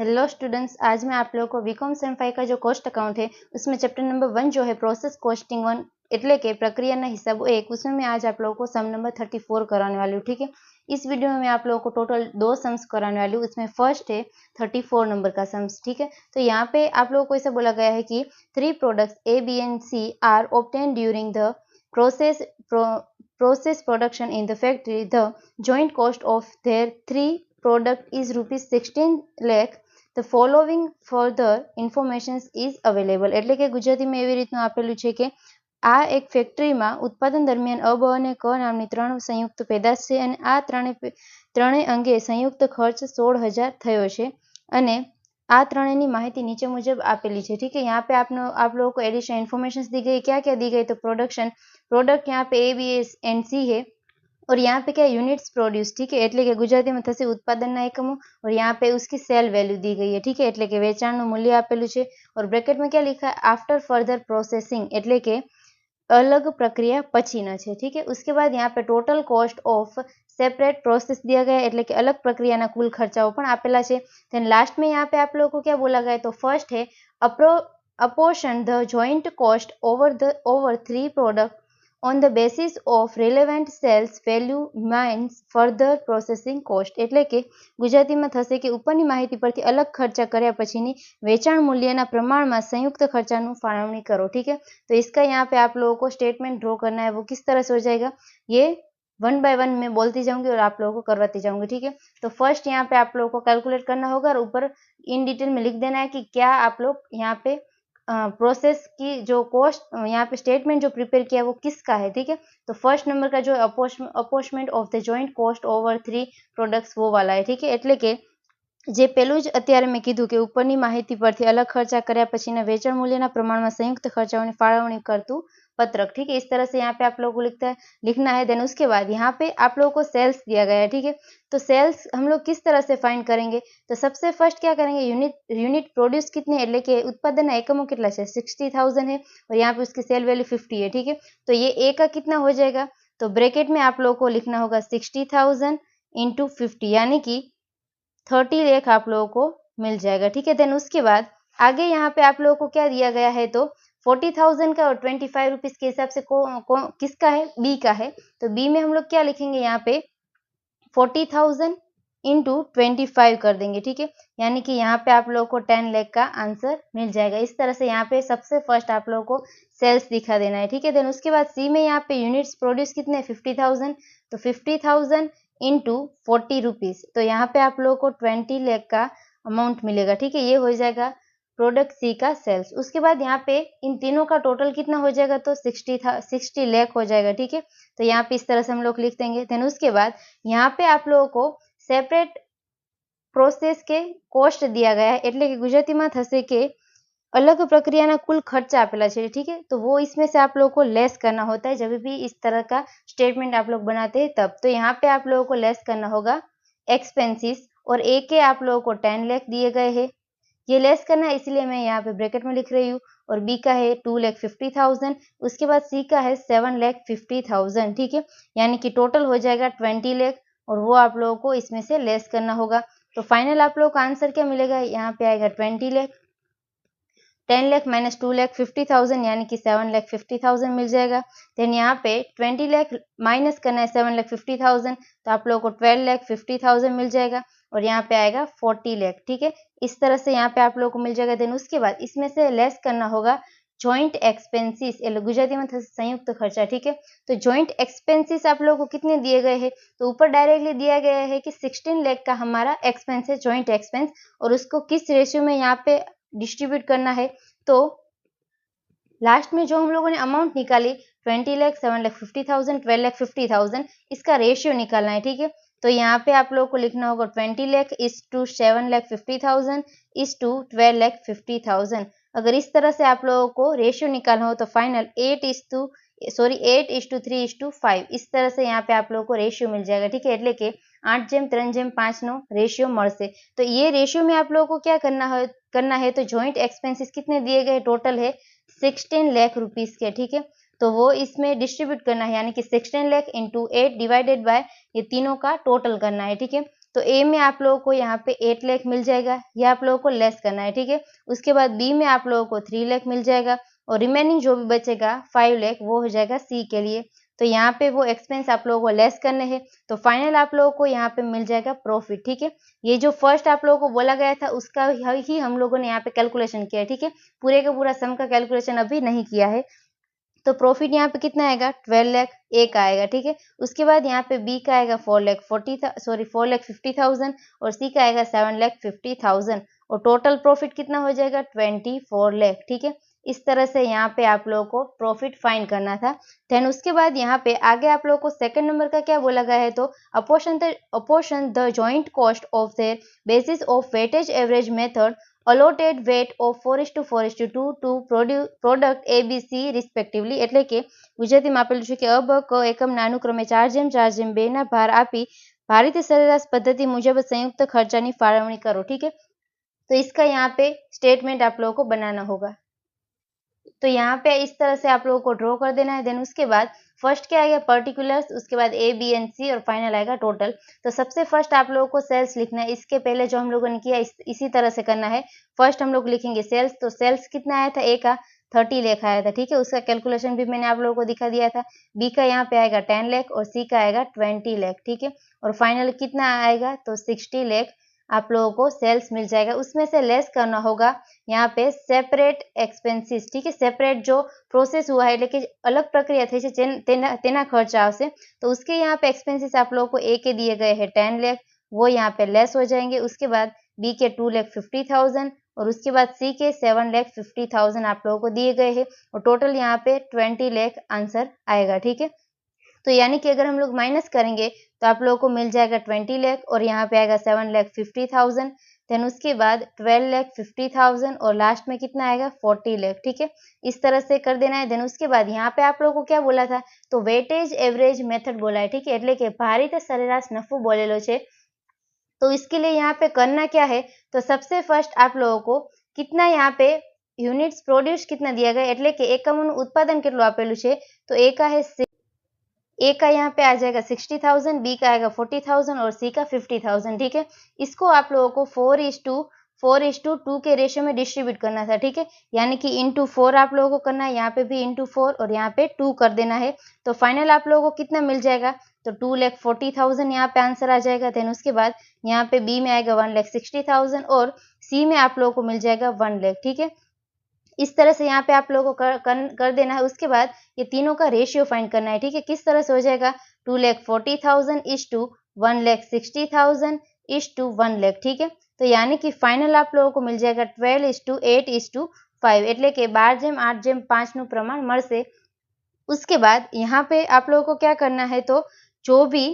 Hello students आज मैं आप लोगों को बीकॉम सेम फाइव का जो कॉस्ट अकाउंट है उसमें चैप्टर नंबर वन जो है प्रोसेस कॉस्टिंग वन એટલે કે પ્રક્રિયાના હિસાબો એક उसमें मैं आज आप लोगों को सम नंबर थर्टी फोर कराने वाली हूँ ठीक है इस वीडियो में मैं आप लोगों को टोटल दो सम्स कराने वाली हूँ उसमें फर्स्ट है थर्टी फोर नंबर का सम्स ठीक है तो यहाँ पे आप लोगों को ऐसा बोला गया है कि three products A B and C are obtained during the process process production in the factory the joint cost of their three product is rupees 16 lakh the following further informations is available એટલે કે ગુજરાતીમાં એવી રીતનું આપેલું છે કે આ એક ફેક્ટરીમાં ઉત્પાદન દરમિયાન અબ અને ક નામની ત્રણ સંયુક્ત પેદાશ છે અને આ ત્રણે ત્રણેય અંગે સંયુક્ત ખર્ચ સોળ હજાર થયો છે અને આ ત્રણેયની માહિતી નીચે મુજબ આપેલી છે ઠીક है यहाँ पे आपने आप लोगों को एडिशनल इन्फॉर्मेशन दी गई क्या क्या दी गई तो प्रोडक्शन प्रोडक्ट यहाँ पे A B S N C है और यहाँ पे क्या यूनिट्स प्रोड्यूस ठीक है એટલે કે ગુજરાતીમાં થશે ઉત્પાદનના એકમો और यहाँ पे उसकी सेल वैल्यू दी गई है ठीक है એટલે કે વેચાણનું મૂલ્ય આપેલું છે और ब्रैकेट में क्या लिखा है आफ्टर फर्दर प्रोसेसिंग એટલે કે अलग प्रक्रिया पछीना છે ठीक है उसके बाद यहाँ पे total cost of separate process दिया गया है એટલે કે અલગ પ્રક્રિયાના કુલ ખર્ચાઓ પણ આપેલા છે देन लास्ट में यहाँ पे आप लोगों को क्या बोला गया है तो फर्स्ट है appro apportion the joint cost over the over three product on the basis of relevant sales value minus further processing cost એટલે કે ગુજરાતીમાં થશે કે ઉપરની માહિતી पर अलग खर्चा कर पीछे वेचाण मूल्य प्रमाण संयुक्त खर्चा फाड़वनी करो ठीक है तो इसका यहाँ पे आप लोगों को स्टेटमेंट ड्रॉ करना है वो किस तरह से हो जाएगा ये वन बाय वन मैं बोलती जाऊँगी और आप लोगों को करवाती जाऊँगी ठीक है तो फ़र्स्ट यहाँ पे आप लोगों को कैलकुलेट करना होगा और ऊपर इन डिटेल में लिख देना है कि क्या आप लोग यहाँ पे प्रोसेस की जो कोस्ट यहाँ पे स्टेटमेंट जो प्रिपेयर किया वो किसका है ठीक है तो फर्स्ट नंबर का जो apportionment of the joint cost over three products वो वाला है ठीक है એટલે કે જે પેલું જ અત્યારે મેં કીધું કે ઉપરની માહિતી પરથી અલગ ખર્ચા કર્યા પછીના વેચાણ મૂલ્યના પ્રમાણમાં સંયુક્ત ખર્ચાઓની ફાળવણી કરતું पत्रक, ठीक है? इस तरह से यहाँ पे आप लोगों को लिखता है, लिखना है, देन उसके बाद यहाँ पे आप लोगों को सेल्स दिया गया है, ठीक है? तो सेल्स हम लोग किस तरह से फाइंड करेंगे? तो सबसे फ़र्स्ट क्या करेंगे? यूनिट यूनिट प्रोड्यूस कितने એટલે કે ઉત્પાદનના एकमो કેટલા છે सिक्सटी है, और यहाँ पे उसकी सेल वैल्यू फिफ्टी है, ठीक है? तो ये ए का कितना हो जाएगा? तो ब्रेकेट में आप लोगों को लिखना होगा सिक्सटी थाउज़ेंड इंटू फिफ्टी यानी कि थर्टी लेख आप लोगों को मिल जाएगा, ठीक है? देन उसके बाद आगे यहाँ पे आप लोगों को क्या दिया गया है? तो फोर्टी थाउज़ेंड का और ट्वेंटी फाइव रुपीज़ के हिसाब से को, को किसका है? बी का है। तो बी में हम लोग क्या लिखेंगे यहाँ पे? Forty thousand into twenty five कर देंगे ठीक है? यानी कि यहाँ पे आप लोगों को टेन लेख का आंसर मिल जाएगा। इस तरह से यहाँ पे सबसे फ़र्स्ट आप लोगों को सेल्स दिखा देना है ठीक है? देन उसके बाद सी में यहाँ पे यूनिट्स प्रोड्यूस कितने फिफ्टी थाउज़ेंड। तो fifty thousand into forty rupees. तो यहाँ पे आप लोगों को ट्वेंटी लेख का अमाउंट मिलेगा ठीक है? ये हो जाएगा प्रोडक्ट सी का सेल्स उसके बाद यहाँ पे इन तीनों का टोटल कितना हो जाएगा तो सिक्सटी था सिक्सटी लैख हो जाएगा ठीक है तो यहाँ पे इस तरह से हम लोग लिख देंगे देन उसके बाद यहाँ पे आप लोगों को सेपरेट प्रोसेस के કોસ્ટ दिया गया है એટલે કે ગુજરાતીમાં થશે કે अलग प्रक्रिया कुल खर्चा अपेला है ठीक है तो वो इसमें से आप लोगों को लेस करना होता है जब भी इस तरह का स्टेटमेंट आप लोग बनाते हैं तब तो यहाँ पे आप लोगों को लेस करना होगा एक्सपेंसिस और ए के आप लोगों को टेन लैख दिए गए हैं ये लेस करना है, इसलिए मैं यहाँ पे ब्रैकेट में लिख रही हूँ और बी का है टू लैख फिफ्टी थाउज़ेंड उसके बाद सी का है सेवन लैख फिफ्टी थाउज़ेंड ठीक है? यानी कि टोटल हो जाएगा ट्वेंटी लैख और वो आप लोगों को इसमें से लेस करना होगा। तो फाइनल आप लोगों का आंसर क्या मिलेगा? यहाँ पे आएगा twenty lakh ten lakh minus two lakh fifty thousand यानी कि सेवन लैख फिफ्टी थाउज़ेंड मिल जाएगा। देन यहाँ पे ट्वेंटी लैख माइनस करना है सेवन लैख फिफ्टी थाउज़ेंड तो आप लोगों को ट्वेल्व लैख फिफ्टी थाउज़ेंड मिल जाएगा। और यहाँ पे आएगा फोर्टी लैख, ठीक है? इस तरह से यहाँ पे आप लोगों को मिल जाएगा देन उसके बाद इसमें से लेस करना होगा जॉइंट एक्सपेंसिस गुजराती में संयुक्त खर्चा, ठीक है? तो जॉइंट एक्सपेंसिस आप लोगों को कितने दिए गए हैं? तो ऊपर डायरेक्टली दिया गया है कि सिक्सटीन लैख का हमारा एक्सपेंस है जॉइंट एक्सपेंस और उसको किस रेशियो में यहाँ पे डिस्ट्रीब्यूट करना है? तो लास्ट में जो हम लोगों ने अमाउंट निकाली twenty lakh seven lakh fifty thousand twelve lakh fifty thousand इसका रेशियो निकालना है, ठीक है? तो यहाँ पे आप लोगों को लिखना होगा twenty lakh is to seven lakh fifty thousand is to twelve lakh fifty thousand अगर इस तरह से आप लोगों को रेशियो निकालना हो तो final eight is to sorry eight is to three is to five इस तरह से यहाँ पे आप लोगों को रेशियो मिल जाएगा ठीक है એટલે કે આઠ જેમ ત્રણ જેમ પાંચનો રેશિયો મળશે તો ये रेशियो में आप लोगों को क्या करना है करना है तो जॉइंट एक्सपेंसेस कितने दिए गए टोटल है सिक्सटीन लाख रुपीज के ठीक है तो वो इसमें डिस्ट्रीब्यूट करना है, यानी कि sixteen lakh into eight divided by ये तीनों का टोटल करना है, ठीक है? तो ए में आप लोगों को यहाँ पे एट लैख मिल जाएगा यह आप लोगों को लेस करना है, ठीक है? उसके बाद बी में आप लोगों को थ्री लैख मिल जाएगा, और रिमेनिंग जो भी बचेगा फाइव लैख वो हो जाएगा सी के लिए। तो यहाँ पे वो एक्सपेंस आप लोगों को लेस करने हैं तो फाइनल आप लोगों को यहाँ पे मिल जाएगा प्रॉफिट ठीक है? ये जो फ़र्स्ट आप लोगों को बोला गया था, उसका ही हम लोगों ने यहाँ पे कैलकुलेशन किया है, ठीक है? पूरे का पूरा सम का कैलकुलेशन अभी नहीं किया है तो प्रॉफिट यहाँ पे कितना आएगा? ट्वेल्व लैख ए का आएगा, ठीक है? उसके बाद यहाँ पे बी का आएगा four lakh forty sorry four lakh fifty thousand और सी का आएगा सेवन लैख फिफ्टी थाउज़ेंड और टोटल प्रॉफिट कितना हो जाएगा? ट्वेंटी फोर लैख ठीक है? इस तरह से यहाँ पे आप लोगों को प्रॉफिट फाइन करना था। देन उसके बाद यहाँ पे आगे आप लोगों को सेकंड नंबर का क्या बोला गया है? तो apportion the apportion the joint cost of their basis of weightage average method allotted weight of four is to four is to two two product A B C respectively એટલે કે ગુજરાતીમાં આપેલું છે કે અબ ક એકમના અનુક્રમે ચાર જેમ ચાર જેમ બેના ભાર આપી भारित सरेराश पद्धति मुजब संयुक्त खर्चा की फाड़वनी करो ठीक है तो इसका यहाँ पे स्टेटमेंट आप लोगों को बनाना होगा तो यहाँ पे इस तरह से आप लोगों को ड्रॉ कर देना है देन उसके बाद फ़र्स्ट क्या आएगा? पर्टिकुलर्स उसके बाद ए बी एन सी और फाइनल आएगा टोटल तो सबसे फ़र्स्ट आप लोगों को सेल्स लिखना है। इसके पहले जो हम लोगों ने किया इस, इसी तरह से करना है। फ़र्स्ट हम लोग लिखेंगे सेल्स तो सेल्स कितना आया था? ए का थर्टी लेख आया था ठीक है? उसका कैलकुलेशन भी मैंने आप लोगों को दिखा दिया था। बी का यहाँ पे आएगा टेन लेख और सी का आएगा ट्वेंटी लेख ठीक है? और फाइनल कितना आएगा? तो सिक्सटी लेख आप लोगों को सेल्स मिल जाएगा उसमें से लेस करना होगा यहाँ पे सेपरेट एक्सपेंसिस ठीक है सेपरेट जो प्रोसेस हुआ है लेकिन अलग प्रक्रिया थी तेना तेना खर्च આવશે तो उसके यहाँ पे एक्सपेंसिस आप लोगों को ए के दिए गए हैं टेन लेख वो यहाँ पे लेस हो जाएंगे उसके बाद बी के टू लेख फिफ्टी थाउजेंड और उसके बाद सी के सेवन लेख फिफ्टी थाउजेंड आप लोगों को दिए गए हैं और टोटल यहाँ पे ट्वेंटी लेख आंसर आएगा ठीक है तो यानी कि अगर हम लोग माइनस करेंगे तो आप लोगों को मिल जाएगा ट्वेंटी लैख और यहाँ पे आएगा seven lakh fifty thousand then उसके बाद ट्वेल्व लैख फिफ्टी थाउजेंड और लास्ट में कितना आएगा फोर्टी लैख ठीक है इस तरह से कर देना है देन उसके बाद यहाँ पे आप लोगों को क्या बोला था तो वेटेज एवरेज मेथड बोला है ठीक है એટલે કે ભારિત સરેરાશ નફો બોલેલો છે तो इसके लिए यहाँ पे करना क्या है तो सबसे फर्स्ट आप लोगों को कितना यहाँ पे यूनिट्स प्रोड्यूस कितना दिया गया એટલે કે એકમોનું ઉત્પાદન કેટલું આપેલું છે તો એ का है ए का यहाँ पे आ जाएगा सिक्सटी थाउज़ेंड बी का आएगा फोर्टी थाउज़ेंड और सी का फिफ्टी थाउज़ेंड ठीक है? इसको आप लोगों को four is to four is to two के रेशियो में डिस्ट्रीब्यूट करना था, ठीक है? यानी कि इंटू फोर आप लोगों को करना है, यहाँ पे भी इंटू फोर और यहाँ पे टू कर देना है। तो फाइनल आप लोगों को कितना मिल जाएगा? तो टू लैख फोर्टी थाउज़ेंड यहाँ पे आंसर आ जाएगा देन उसके बाद यहाँ पे बी में आएगा वन लैख सिक्सटी थाउज़ेंड और सी में आप लोगों को मिल जाएगा वन लैख ठीक है? इस तरह से यहाँ पे आप लोगों को कर, कर, कर देना है उसके बाद ये तीनों का रेशियो फाइंड करना है ठीक है किस तरह से हो जाएगा two lakh forty thousand is to one lakh sixty thousand is to one lakh ठीक है तो यानी कि फाइनल आप लोगों को मिल जाएगा twelve is to eight is to five एट्ले के बार जेम आठ जेम पांच नु प्रमाण મળશે उसके बाद यहाँ पे आप लोगों को क्या करना है तो जो भी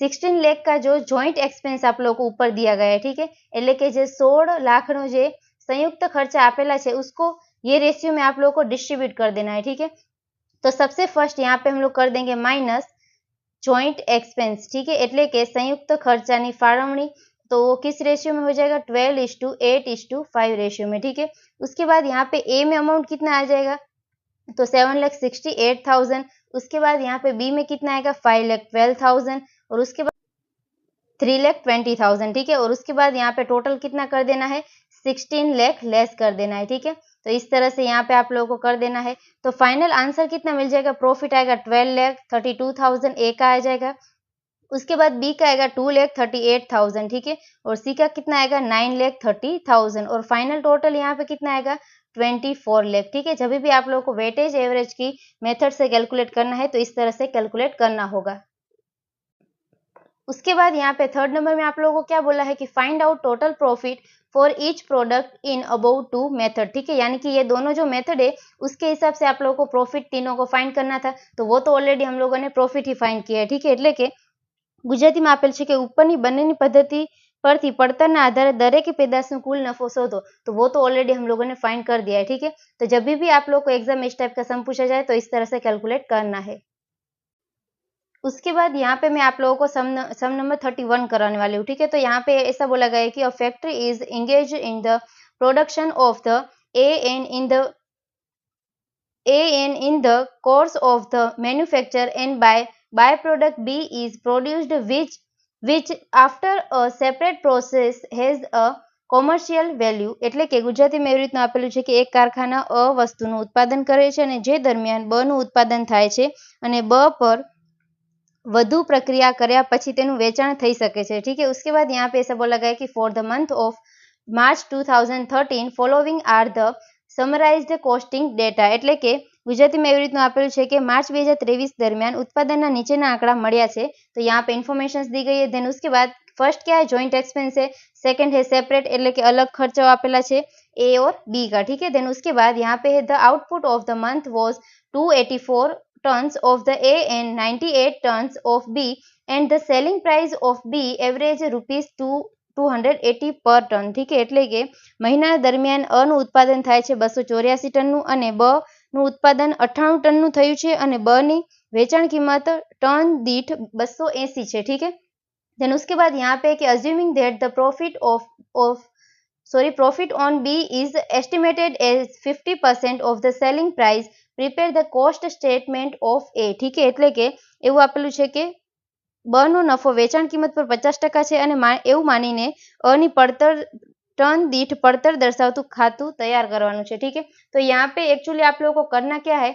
सिक्सटीन लेख का जो जॉइंट एक्सपेंस आप लोगों को ऊपर दिया गया है ठीक है એટલે કે જે સોળ લાખનો જે संयुक्त खर्चा आपेला है उसको ये रेशियो में आप लोगों को डिस्ट्रीब्यूट कर देना है, ठीक है? तो सबसे फ़र्स्ट यहाँ पे हम लोग कर देंगे माइनस जॉइंट एक्सपेंस ठीक है? एट्ले के संयुक्त खर्चा फाड़वनी तो वो किस रेशियो में हो जाएगा? Twelve is to eight is to five ratio में, ठीक है? उसके बाद यहाँ पे ए में अमाउंट कितना आ जाएगा? तो seven lakh sixty eight thousand उसके बाद यहाँ पे बी में कितना आएगा? फाइव लैख ट्वेल्व थाउज़ेंड और उसके बाद थ्री लैख ट्वेंटी थाउज़ेंड ठीक है? और उसके बाद यहाँ पे टोटल कितना कर देना है? सिक्सटीन लैख लेस कर देना है, ठीक है? तो इस तरह से यहाँ पे आप लोगों को कर देना है। तो फाइनल आंसर कितना मिल जाएगा? प्रॉफिट आएगा twelve lakh thirty two thousand A का आ जाएगा। उसके बाद बी का आएगा two lakh thirty eight thousand ठीक है? और सी का कितना आएगा? नाइन लैख थर्टी थाउज़ेंड और फाइनल टोटल यहाँ पे कितना आएगा? ट्वेंटी फोर लैख, ठीक है? जब भी आप लोगों को वेटेज एवरेज की मेथड से कैलकुलेट करना है तो इस तरह से कैलकुलेट करना होगा। उसके बाद यहाँ पे थर्ड नंबर में आप लोगों को क्या बोला है कि find out total profit for each product in about two method ठीक है यानी कि ये दोनों जो मेथड है उसके हिसाब से आप लोगों को प्रॉफिट तीनों को फाइंड करना था तो वो तो ऑलरेडी हम लोगों ने प्रॉफिट ही फाइंड किया है ठीक है એટલે કે ગુજરાતીમાં આપેલ છે કે ઉપરની બંનેની પદ્ધતિ પરથી પડતરના આધારે દરેક પેદાશનો કુલ નફો શોધો तो वो तो ऑलरेडी हम लोगों ने फाइंड कर दिया है ठीक है तो जब भी आप लोग को एग्जाम इस टाइप का सम पूछा जाए तो इस तरह से कैलकुलेट करना है उसके बाद यहाँ पे मैं आप लोगों को sum sum number thirty one कराने वाली हूँ ठीक है तो यहाँ पे ऐसा बोला गया है कि a factory is engage in the production of the A and in the A and in the course of the manufacture and by by product B is produced which which after a separate process has a commercial value એટલે કે ગુજરાતીમાં એવી રીતનું આપેલું છે કે એક કારખાના અ વસ્તુનું ઉત્પાદન કરે છે અને જે દરમિયાન બનું ઉત્પાદન થાય છે અને બ પર વધુ પ્રક્રિયા કર્યા પછી તેનું વેચાણ થઈ શકે છે ઠીક है उसके बाद यहाँ पे ऐसा बोला गया कि for the month of March 2013 following are the summarised costing data એટલે કે ગુજરાતીમાં એવી રીતનું આપેલું છે કે માર્ચ બે હજાર ત્રેવીસ દરમિયાન उत्पादन નીચેના આંકડા મળ્યા છે તો यहाँ पे इन्फॉर्मेशन दी गई है देन उसके बाद फर्स्ट क्या है जॉइंट एक्सपेंस है सेकंड है सेपरेट એટલે કે અલગ ખર્ચો આપેલા છે ए और बी का ठीक है देन उसके बाद यहाँ पे है the output of the month was 284 tons of the A and 98 tons of B and the selling price of B average rupees 2 280 પર ટન ઠીક છે એટલે કે મહિના દરમિયાન અનું ઉત્પાદન થાય છે બસો ચોર્યાસી ટનનું અને બ નું ઉત્પાદન અઠ્ઠાણું ટનનું થયું છે અને બ ની વેચાણ કિંમત ટન દીઠ બસો એસી છે ઠીક है देन उसके बाद यहाँ पे कि assuming that the profit of of sorry profit on B is estimated as 50% of the selling price prepare the cost statement of A ઠીક છે એટલે કે એવું આપેલું છે કે બ નો નફો વેચાણ કિંમત પર પચાસ ટકા છે અને એવું માનીને અની પડતર टन दीठ पड़तर दर्शावतु खातु तैयार करवानुं है ठीक है तो यहाँ पे एक्चुअली आप लोगों को करना क्या है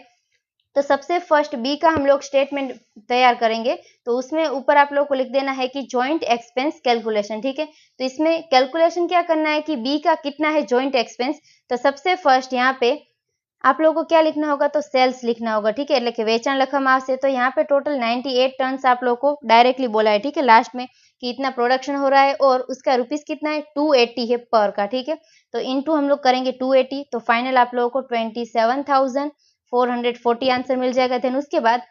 तो सबसे फर्स्ट बी का हम लोग स्टेटमेंट तैयार करेंगे तो उसमें ऊपर आप लोग को लिख देना है कि जॉइंट एक्सपेंस कैलकुलेशन ठीक है तो इसमें कैलकुलेशन क्या करना है कि बी का कितना है जॉइंट एक्सपेंस तो सबसे फर्स्ट यहाँ पे आप लोगों को क्या लिखना होगा तो सेल्स लिखना होगा ठीक है એટલે કે વેચાણ લખવામાં આવશે तो यहाँ पे टोटल 98 टन्स आप लोगों को डायरेक्टली बोला है ठीक है लास्ट में कि इतना प्रोडक्शन हो रहा है और उसका रुपीस कितना है 280 है पर का ठीक है तो इनटू हम लोग करेंगे 280 तो फाइनल आप लोगों को 27,440 आंसर मिल जाएगा देन उसके बाद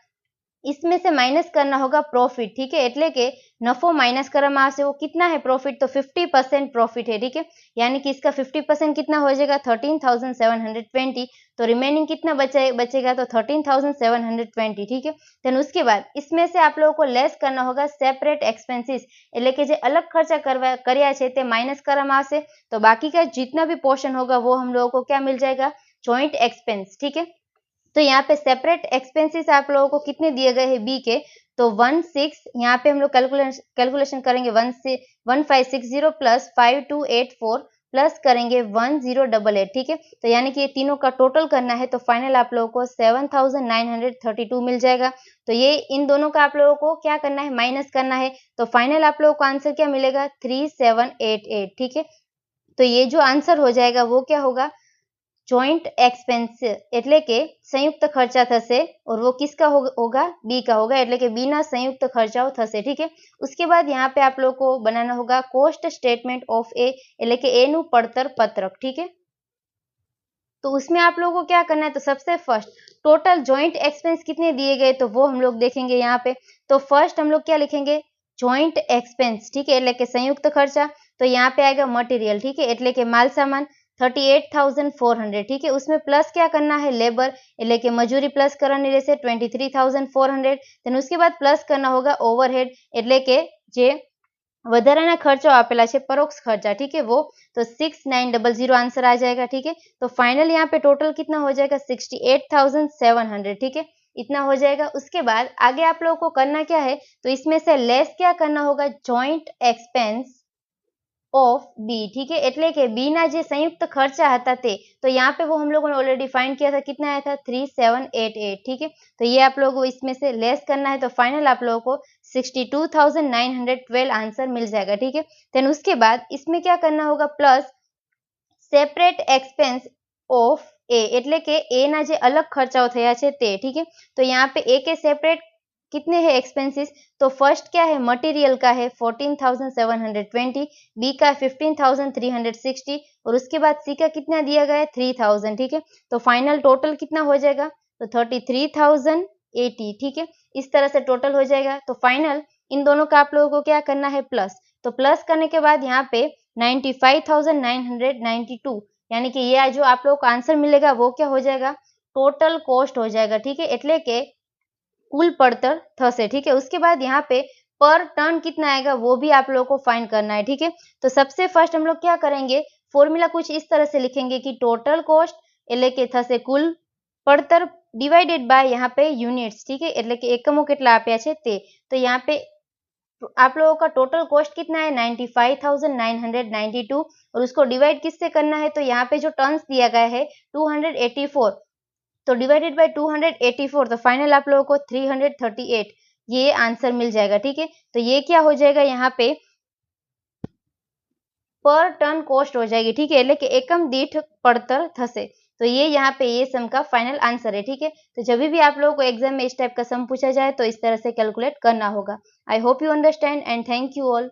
इसमें से माइनस करना होगा प्रॉफिट ठीक है એટલે કે નફો माइनस કરવામાં આવશે वो कितना है प्रॉफिट तो 50 परसेंट प्रॉफिट है ठीक है यानी कि इसका 50 परसेंट कितना हो जाएगा 13,720 तो रिमेनिंग कितना बचे बचेगा तो 13,720 ठीक है देन उसके बाद इसमें से आप लोगों को लेस करना होगा सेपरेट एक्सपेंसिस એટલે કે જે अलग खर्चा करवा કર્યા છે તે माइनस કરવામાં આવશે तो बाकी का जितना भी पोर्शन होगा वो हम लोगों को क्या मिल जाएगा जॉइंट एक्सपेंस ठीक है तो यहाँ पे सेपरेट एक्सपेंसेस आप लोगों को कितने दिए गए हैं बी के? तो वन सिक्स यहाँ पे हम लोग कैलकुलेशन कैलकुलेशन करेंगे वन से one five six zero plus five two eight four plus करेंगे वन ज़ीरो डबल एट ठीक है? तो यानी कि ये तीनों का टोटल करना है तो फाइनल आप लोगों को seven thousand nine hundred thirty two मिल जाएगा। तो ये इन दोनों का आप लोगों को क्या करना है? माइनस करना है। तो फाइनल आप लोगों को आंसर क्या मिलेगा? थ्री सेवन एट एट ठीक है? तो ये जो आंसर हो जाएगा, वो क्या होगा? जॉइंट एक्सपेंस एट्ले कि संयुक्त खर्चा थे और वो किसका होगा? बी का होगा, एट्ले कि बी ना संयुक्त खर्चाओ थे ठीक है? उसके बाद यहाँ पे आप लोग को बनाना होगा कोस्ट स्टेटमेंट ऑफ़ ए एट्ले कि ए नु पड़तर पत्रक, ठीक है? तो उसमें आप लोगों को क्या करना है? तो सबसे फ़र्स्ट टोटल ज्वाइंट एक्सपेंस कितने दिए गए? तो वो हम लोग देखेंगे यहाँ पे। तो फ़र्स्ट हम लोग क्या लिखेंगे? जॉइंट एक्सपेंस ठीक है? एट्ले कि संयुक्त खर्चा। तो यहाँ पे आएगा मटेरियल ठीक है? एट्ले कि माल सामान। 38,400 ठीक है? उसमें प्लस क्या करना है? लेबर એટલે કે ट्वेंटी थ्री કરવાની फोर हंड्रेड देन उसके बाद प्लस करना होगा ઓવરહેડ એટલે કે જે વધારાના खर्चो આપેલા परोक्ष खर्चा ठीक है वो तो six nine double zero answer आ जाएगा ठीक है तो फाइनल यहाँ पे टोटल कितना हो जाएगा sixty eight thousand seven hundred ठीक है इतना हो जाएगा उसके बाद आगे आप लोगों को करना क्या है तो इसमें से लेस क्या करना होगा जॉइंट एक्सपेंस ऑफ बी ठीक है એટલે કે બી ના જે સંયુક્ત ખર્ચા હતા તે तो यहाँ पे वो हम लोगों ने ऑलरेडी फाइंड किया था कितना आया था थ्री सेवन एट एट ठीक है तो ये आप लोगों को इसमें से लेस करना है तो फाइनल आप लोगों को sixty two thousand nine hundred twelve answer मिल जाएगा ठीक है देन उसके बाद इसमें क्या करना होगा plus separate expense of A એટલે કે એ ના જે અલગ ખર્ચાઓ થયા છે તે ठीक है तो यहाँ पे ए के सेपरेट कितने हैं एक्सपेंसेस तो फर्स्ट क्या है मटेरियल का है fourteen thousand seven hundred twenty B का fifteen thousand three hundred sixty और उसके बाद सी का कितना दिया गया है थ्री थाउजेंड ठीक है तो फाइनल टोटल कितना हो जाएगा तो थर्टी थ्री थाउजेंड एटी ठीक है इस तरह से टोटल हो जाएगा तो फाइनल इन दोनों का आप लोगों को क्या करना है प्लस तो प्लस करने के बाद यहाँ पे ninety five thousand nine hundred ninety two यानी कि ये जो आप लोगों को आंसर मिलेगा वो क्या हो जाएगा टोटल कॉस्ट हो जाएगा ठीक है એટલે કે कुल पड़तर थे ठीक है? उसके बाद यहाँ पे पर टर्न कितना आएगा वो भी आप लोगों को फाइंड करना है ठीक है? तो सबसे फ़र्स्ट हम लोग क्या करेंगे? फॉर्मूला कुछ इस तरह से लिखेंगे कि टोटल कॉस्ट एले के थे कुल पड़तर डिवाइडेड बाय यहाँ पे यूनिट्स ठीक है? એટલે કે एकमो के आप तो। यहाँ पे आप लोगों का टोटल कॉस्ट कितना है? 95,992 और उसको डिवाइड किससे करना है? तो यहाँ पे जो टर्न्स दिया गया है 284 तो divided by two hundred eighty four तो फाइनल आप लोगों को थ्री हंड्रेड थर्टी एट ये आंसर मिल जाएगा ठीक है तो ये क्या हो जाएगा यहाँ पे पर टन कॉस्ट हो जाएगी ठीक है એટલે કે એકમ દીઠ પડતર થશે तो ये यहाँ पे ये सम का फाइनल आंसर है ठीक है तो जब भी आप लोगों को एग्जाम में इस टाइप का सम पूछा जाए तो इस तरह से कैलकुलेट करना होगा I hope you understand and thank you all